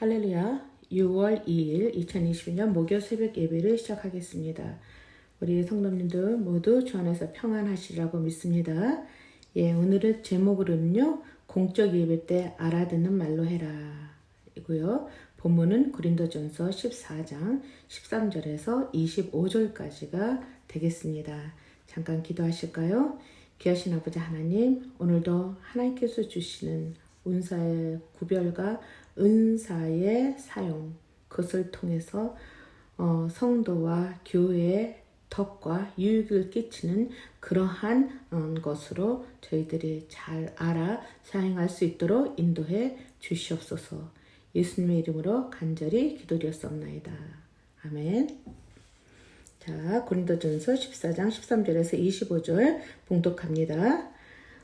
할렐루야. 6월 2일 2020년 목요 새벽 예배를 시작하겠습니다. 우리 성도님들 모두 주 안에서 평안하시라고 믿습니다. 예, 오늘은 제목으로는요. 공적 예배 때 알아듣는 말로 해라. 이고요. 본문은 고린도전서 14장 13절에서 25절까지가 되겠습니다. 잠깐 기도하실까요? 귀하신 아버지 하나님, 오늘도 하나님께서 주시는 운사의 구별과 은사의 사용, 그것을 통해서 어, 성도와 교회의 덕과 유익을 끼치는 그러한 어, 것으로 저희들이 잘 알아 사용할 수 있도록 인도해 주시옵소서. 예수님의 이름으로 간절히 기도드렸옵나이다. 아멘. 자, 고린도전서 14장 13절에서 25절 봉독합니다.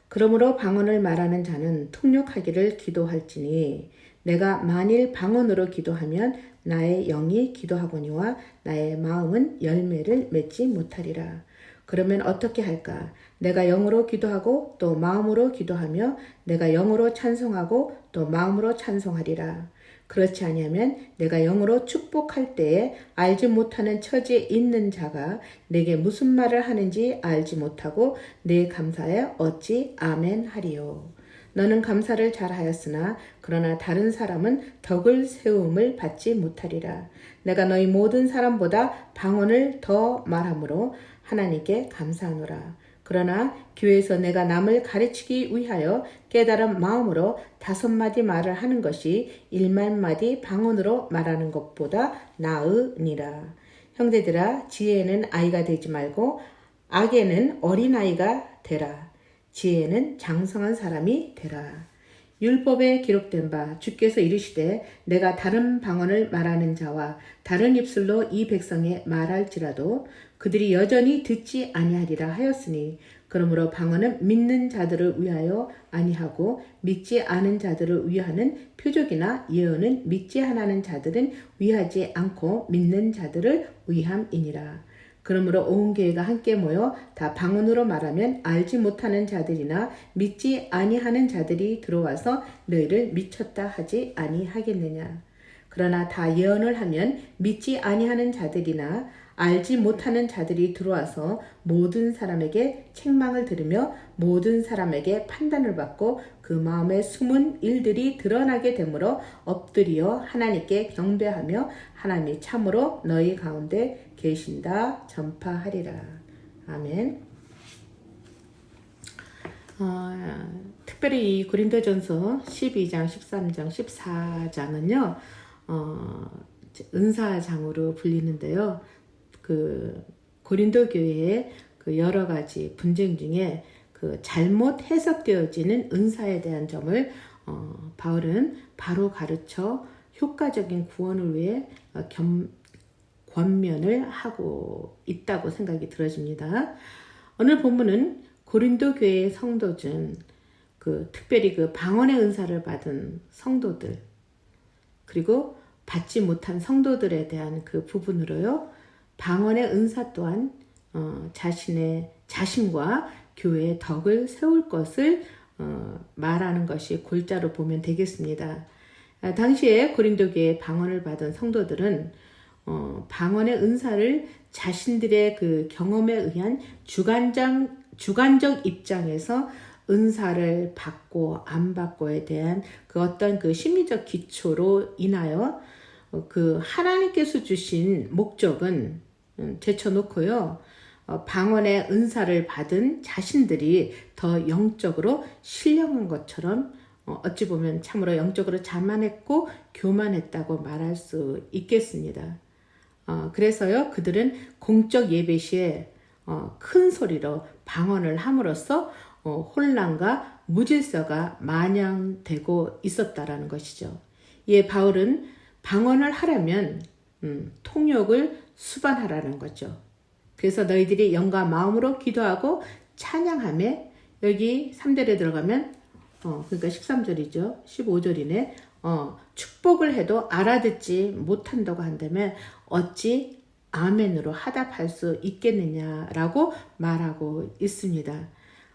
그러므로 방언을 말하는 자는 통역하기를 기도할지니 내가 만일 방언으로 기도하면 나의 영이 기도하거니와 나의 마음은 열매를 맺지 못하리라. 그러면 어떻게 할까? 내가 영으로 기도하고 또 마음으로 기도하며 내가 영으로 찬송하고 또 마음으로 찬송하리라. 그렇지 아니하면 내가 영으로 축복할 때에 알지 못하는 처지에 있는 자가 내게 무슨 말을 하는지 알지 못하고 내 감사에 어찌 아멘 하리요. 너는 감사를 잘하였으나 그러나 다른 사람은 덕을 세움을 받지 못하리라. 내가 너희 모든 사람보다 방언을 더 말하므로 하나님께 감사하노라. 그러나 교회에서 내가 남을 가르치기 위하여 깨달은 마음으로 다섯 마디 말을 하는 것이 일만 마디 방언으로 말하는 것보다 나으니라. 형제들아 지혜는 아이가 되지 말고 악에는 어린아이가 되라. 지혜는 장성한 사람이 되라. 율법에 기록된 바 주께서 이르시되 내가 다른 방언을 말하는 자와 다른 입술로 이 백성에 말할지라도 그들이 여전히 듣지 아니하리라 하였으니 그러므로 방언은 믿는 자들을 위하여 아니하고 믿지 않은 자들을 위하는 표적이나 예언은 믿지 않는 자들은 위하지 않고 믿는 자들을 위함이니라. 그러므로 온 교회가 함께 모여 다 방언으로 말하면 알지 못하는 자들이나 믿지 아니하는 자들이 들어와서 너희를 미쳤다 하지 아니하겠느냐. 그러나 다 예언을 하면 믿지 아니하는 자들이나 알지 못하는 자들이 들어와서 모든 사람에게 책망을 들으며 모든 사람에게 판단을 받고 그 마음에 숨은 일들이 드러나게 되므로 엎드려 하나님께 경배하며 하나님이 참으로 너희 가운데 계신다 전파하리라. 아멘. 어, 특별히 이 고린도전서 12장, 13장, 14장은요. 어, 은사장으로 불리는데요. 그 고린도 교회의 그 여러 가지 분쟁 중에 그 잘못 해석되어지는 은사에 대한 점을 어, 바울은 바로 가르쳐 효과적인 구원을 위해 어, 겸, 권면을 하고 있다고 생각이 들어집니다. 오늘 본문은 고린도 교회의 성도 중그 특별히 그 방언의 은사를 받은 성도들 그리고 받지 못한 성도들에 대한 그 부분으로요. 방언의 은사 또한 어, 자신의 자신과 교회의 덕을 세울 것을 어, 말하는 것이 골자로 보면 되겠습니다. 아, 당시에 고린도 교회 방언을 받은 성도들은 어, 방언의 은사를 자신들의 그 경험에 의한 주관적 주관적 입장에서 은사를 받고 안 받고에 대한 그 어떤 그 심리적 기초로 인하여 어, 그 하나님께서 주신 목적은 음, 제쳐놓고요. 어, 방언의 은사를 받은 자신들이 더 영적으로 신령한 것처럼 어, 어찌 보면 참으로 영적으로 자만했고 교만했다고 말할 수 있겠습니다. 그래서요 그들은 공적 예배 시에 큰 소리로 방언을 함으로써 혼란과 무질서가 만연되고 있었다라는 것이죠. 예, 바울은 방언을 하려면 음, 통역을 수반하라는 거죠. 그래서 너희들이 영과 마음으로 기도하고 찬양함에 여기 3절에 들어가면 어, 그러니까 13절이죠. 15절이네. 어, 축복을 해도 알아듣지 못한다고 한다면 어찌 아멘으로 하답할 수 있겠느냐라고 말하고 있습니다.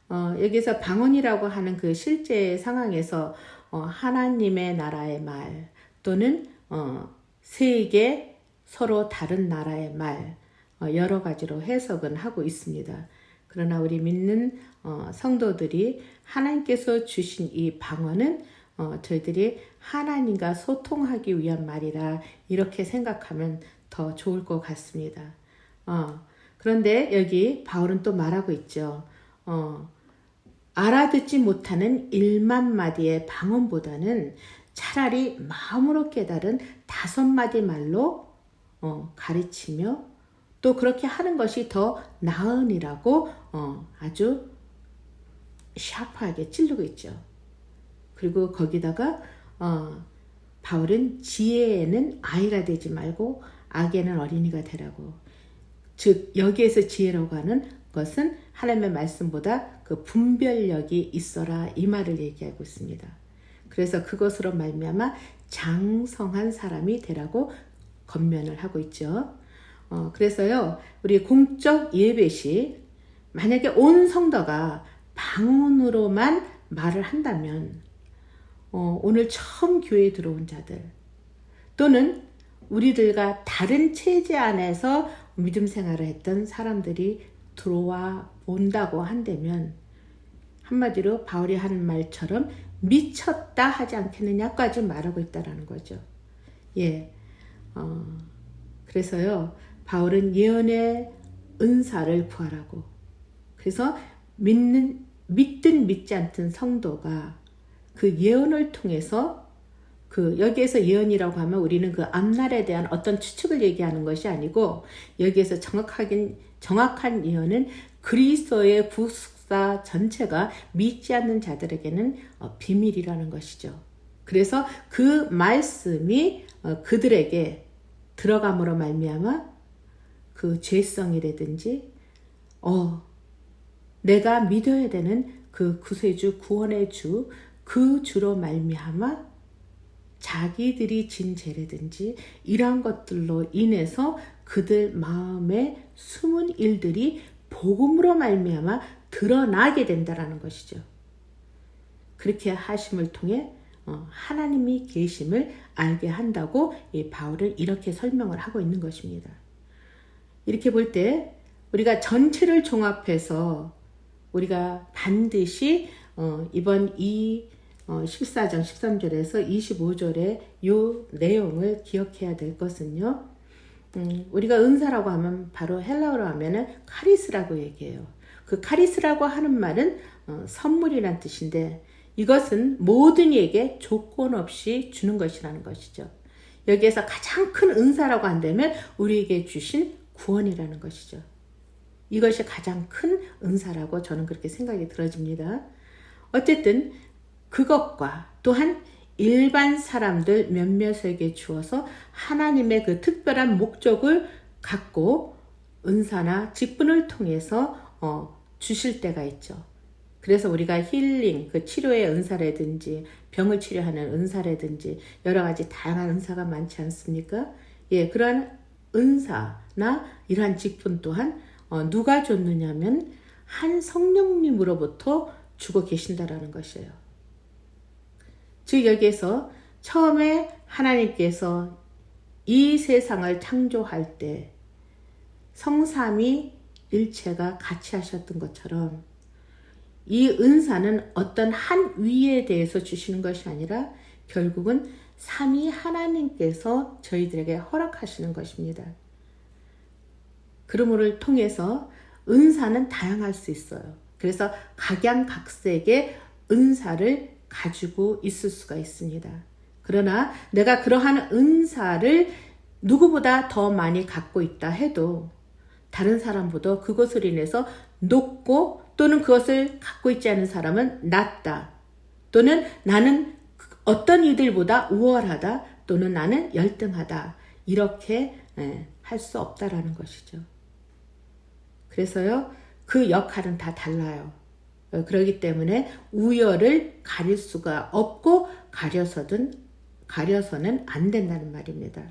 어, 여기서 방언이라고 하는 그 실제 상황에서 어, 하나님의 나라의 말, 또는 어, 세계 서로 다른 나라의 말 어, 여러 가지로 해석은 하고 있습니다. 그러나 우리 믿는 어, 성도들이 하나님께서 주신 이 방언은 어, 저희들이 하나님과 소통하기 위한 말이라 이렇게 생각하면 더 좋을 것 같습니다. 어, 그런데 여기 바울은 또 말하고 있죠. 어, 알아듣지 못하는 1만 마디의 방언보다는 차라리 마음으로 깨달은 다섯 마디 말로 어, 가르치며 또 그렇게 하는 것이 더 나으니라고 어, 아주 샤프하게 찌르고 있죠. 그리고 거기다가 어, 바울은 지혜에는 아이가 되지 말고 악에는 어린이가 되라고. 즉 여기에서 지혜라고 하는 것은 하나님의 말씀보다 그 분별력이 있어라 이 말을 얘기하고 있습니다. 그래서 그것으로 말미암아 장성한 사람이 되라고 건면을 하고 있죠. 어, 그래서요 우리 공적 예배 시 만약에 온 성도가 방언으로만 말을 한다면 어, 오늘 처음 교회에 들어온 자들 또는 우리들과 다른 체제 안에서 믿음 생활을 했던 사람들이 들어와 본다고 한다면 한마디로 바울이 한 말처럼 미쳤다 하지 않겠느냐까지 말하고 있다라는 거죠. 예, 어, 그래서요 바울은 예언의 은사를 구하라고. 그래서 믿는 믿든 믿지 않든 성도가 그 예언을 통해서 그 여기에서 예언이라고 하면 우리는 그 앞날에 대한 어떤 추측을 얘기하는 것이 아니고 여기에서 정확하긴 정확한 예언은 그리스도의 구속사 전체가 믿지 않는 자들에게는 어, 비밀이라는 것이죠. 그래서 그 말씀이 어, 그들에게 들어감으로 말미암아 그 죄성이라든지 어 내가 믿어야 되는 그 구세주 구원의 주 그 주로 말미암아 자기들이 진 죄라든지 이러한 것들로 인해서 그들 마음에 숨은 일들이 복음으로 말미암아 드러나게 된다라는 것이죠. 그렇게 하심을 통해 어, 하나님이 계심을 알게 한다고 이 바울은 이렇게 설명을 하고 있는 것입니다. 이렇게 볼 때 우리가 전체를 종합해서 우리가 반드시 어, 이번 이 어, 14장 13절에서 25절의 요 내용을 기억해야 될 것은요. 음, 우리가 은사라고 하면 바로 헬라어로 하면은 카리스라고 얘기해요. 그 카리스라고 하는 말은 어, 선물이란 뜻인데 이것은 모든 이에게 조건 없이 주는 것이라는 것이죠. 여기에서 가장 큰 은사라고 한다면 우리에게 주신 구원이라는 것이죠. 이것이 가장 큰 은사라고 저는 그렇게 생각이 들어집니다. 어쨌든 그것과 또한 일반 사람들 몇몇에게 주어서 하나님의 그 특별한 목적을 갖고 은사나 직분을 통해서 어, 주실 때가 있죠. 그래서 우리가 힐링, 그 치료의 은사라든지 병을 치료하는 은사라든지 여러 가지 다양한 은사가 많지 않습니까? 예, 그러한 은사나 이러한 직분 또한 어, 누가 줬느냐면 한 성령님으로부터 주고 계신다라는 것이에요. 즉 여기에서 처음에 하나님께서 이 세상을 창조할 때 성삼이 일체가 같이 하셨던 것처럼 이 은사는 어떤 한 위에 대해서 주시는 것이 아니라 결국은 삼위 하나님께서 저희들에게 허락하시는 것입니다. 그러므로 통해서 은사는 다양할 수 있어요. 그래서 각양각색의 은사를 가지고 있을 수가 있습니다. 그러나 내가 그러한 은사를 누구보다 더 많이 갖고 있다 해도 다른 사람보다 그것을 인해서 높고 또는 그것을 갖고 있지 않은 사람은 낮다. 또는 나는 어떤 이들보다 우월하다. 또는 나는 열등하다. 이렇게 예, 할수 없다라는 것이죠. 그래서요, 그 역할은 다 달라요. 어, 그러기 때문에 우열을 가릴 수가 없고 가려서든 가려서는 안 된다는 말입니다.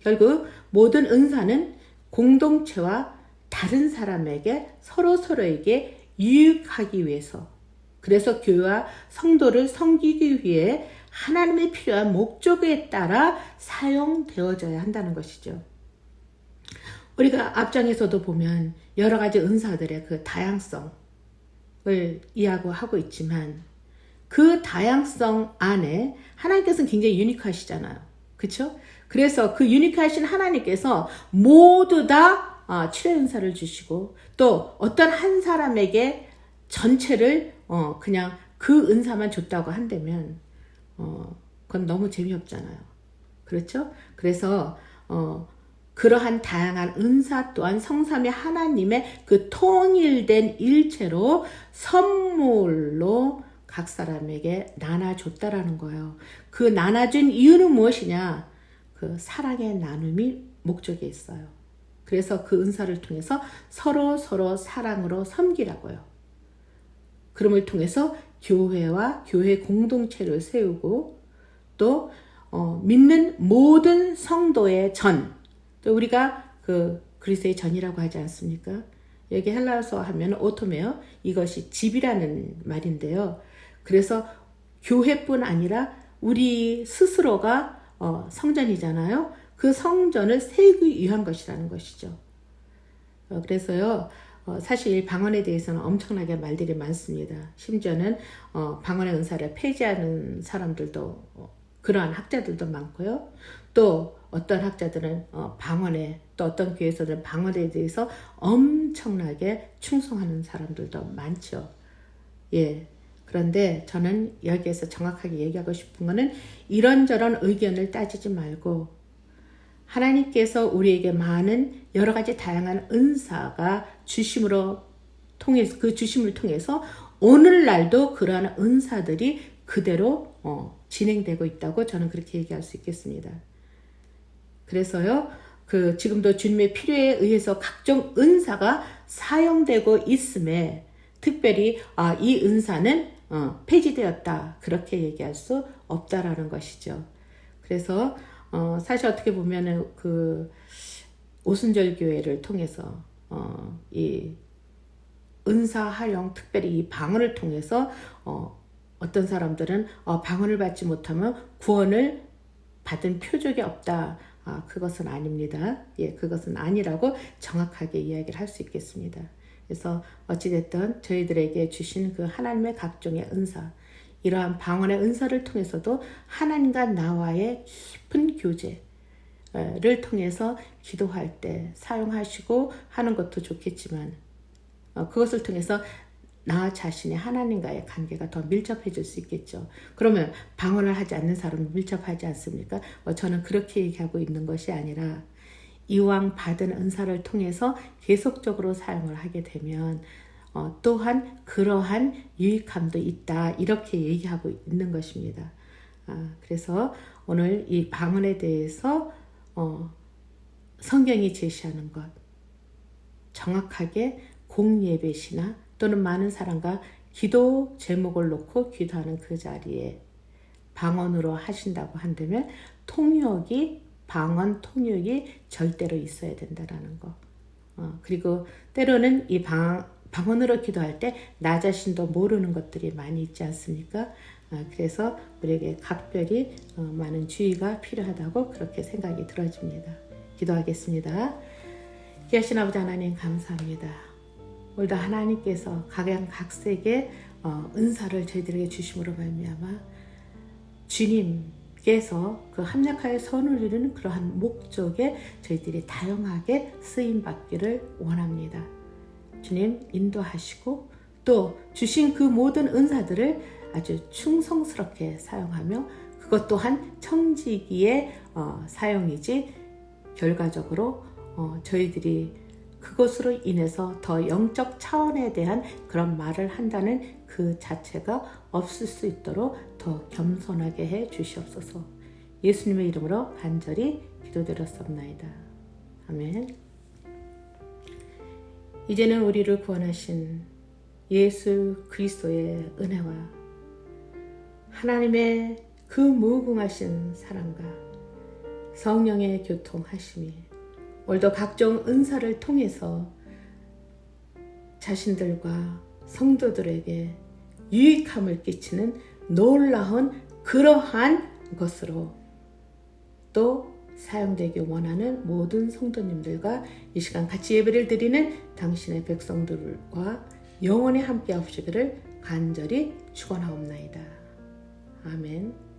결국 모든 은사는 공동체와 다른 사람에게 서로 서로에게 유익하기 위해서 그래서 교회와 성도를 섬기기 위해 하나님의 필요한 목적에 따라 사용되어져야 한다는 것이죠. 우리가 앞장에서도 보면 여러 가지 은사들의 그 다양성을 이야기하고 있지만 그 다양성 안에 하나님께서는 굉장히 유니크하시잖아요. 그렇죠? 그래서 그 유니크하신 하나님께서 모두 다 어, 치료 은사를 주시고 또 어떤 한 사람에게 전체를 어, 그냥 그 은사만 줬다고 한다면 어, 그건 너무 재미없잖아요. 그렇죠? 그래서 어, 그러한 다양한 은사 또한 성삼의 하나님의 그 통일된 일체로 선물로 각 사람에게 나눠줬다라는 거예요. 그 나눠준 이유는 무엇이냐? 그 사랑의 나눔이 목적에 있어요. 그래서 그 은사를 통해서 서로 서로 사랑으로 섬기라고요. 그럼을 통해서 교회와 교회 공동체를 세우고 또 어, 믿는 모든 성도의 전, 또 우리가 그 그리스의 전이라고 하지 않습니까? 여기 헬라서 하면 오토메어 이것이 집이라는 말인데요. 그래서 교회뿐 아니라 우리 스스로가 어, 성전이잖아요. 그 성전을 세우기 위한 것이라는 것이죠. 어, 그래서요, 어, 사실 방언에 대해서는 엄청나게 말들이 많습니다. 심지어는 어, 방언의 은사를 폐지하는 사람들도 어, 그러한 학자들도 많고요. 또 어떤 학자들은 어, 방언에 또 어떤 교회에서는 방언에 대해서 엄청나게 충성하는 사람들도 많죠. 예. 그런데 저는 여기에서 정확하게 얘기하고 싶은 거는 이런저런 의견을 따지지 말고 하나님께서 우리에게 많은 여러 가지 다양한 은사가 주심으로 통해서 그 주심을 통해서 오늘날도 그러한 은사들이 그대로 어, 진행되고 있다고 저는 그렇게 얘기할 수 있겠습니다. 그래서요, 그 지금도 주님의 필요에 의해서 각종 은사가 사용되고 있음에 특별히 아, 이 은사는 어, 폐지되었다 그렇게 얘기할 수 없다라는 것이죠. 그래서 어, 사실 어떻게 보면은 그 오순절 교회를 통해서 어, 이 은사 활용 특별히 이 방언을 통해서 어, 어떤 사람들은 어, 방언을 받지 못하면 구원을 받은 표적이 없다. 아, 그것은 아닙니다. 예, 그것은 아니라고 정확하게 이야기를 할 수 있겠습니다. 그래서 어찌됐든 저희들에게 주신 그 하나님의 각종의 은사, 이러한 방언의 은사를 통해서도 하나님과 나와의 깊은 교제를 통해서 기도할 때 사용하시고 하는 것도 좋겠지만 어, 그것을 통해서 나 자신의 하나님과의 관계가 더 밀접해질 수 있겠죠. 그러면 방언을 하지 않는 사람은 밀접하지 않습니까? 어, 저는 그렇게 얘기하고 있는 것이 아니라 이왕 받은 은사를 통해서 계속적으로 사용을 하게 되면 어, 또한 그러한 유익함도 있다 이렇게 얘기하고 있는 것입니다. 아, 그래서 오늘 이 방언에 대해서 어, 성경이 제시하는 것 정확하게 공예배시나 또는 많은 사람과 기도 제목을 놓고 기도하는 그 자리에 방언으로 하신다고 한다면 통역이 방언 통역이 절대로 있어야 된다라는 거. 어, 그리고 때로는 이 방, 방언으로 기도할 때 나 자신도 모르는 것들이 많이 있지 않습니까? 어, 그래서 우리에게 각별히 어, 많은 주의가 필요하다고 그렇게 생각이 들어집니다. 기도하겠습니다. 귀하신 아버지 하나님 감사합니다. 오늘도 하나님께서 각양 각색의 어, 은사를 저희들에게 주심으로 말미암아 주님께서 그 합력하여 선을 이루는 그러한 목적에 저희들이 다양하게 쓰임 받기를 원합니다. 주님 인도하시고 또 주신 그 모든 은사들을 아주 충성스럽게 사용하며 그것 또한 청지기의 어, 사용이지 결과적으로 어, 저희들이 그것으로 인해서 더 영적 차원에 대한 그런 말을 한다는 그 자체가 없을 수 있도록 더 겸손하게 해 주시옵소서. 예수님의 이름으로 간절히 기도드렸습니다. 아멘. 이제는 우리를 구원하신 예수 그리스도의 은혜와 하나님의 그 무궁하신 사랑과 성령의 교통하심이 오늘도 각종 은사를 통해서 자신들과 성도들에게 유익함을 끼치는 놀라운 그러한 것으로 또 사용되기 원하는 모든 성도님들과 이 시간 같이 예배를 드리는 당신의 백성들과 영원히 함께 하시기를 간절히 축원하옵나이다. 아멘.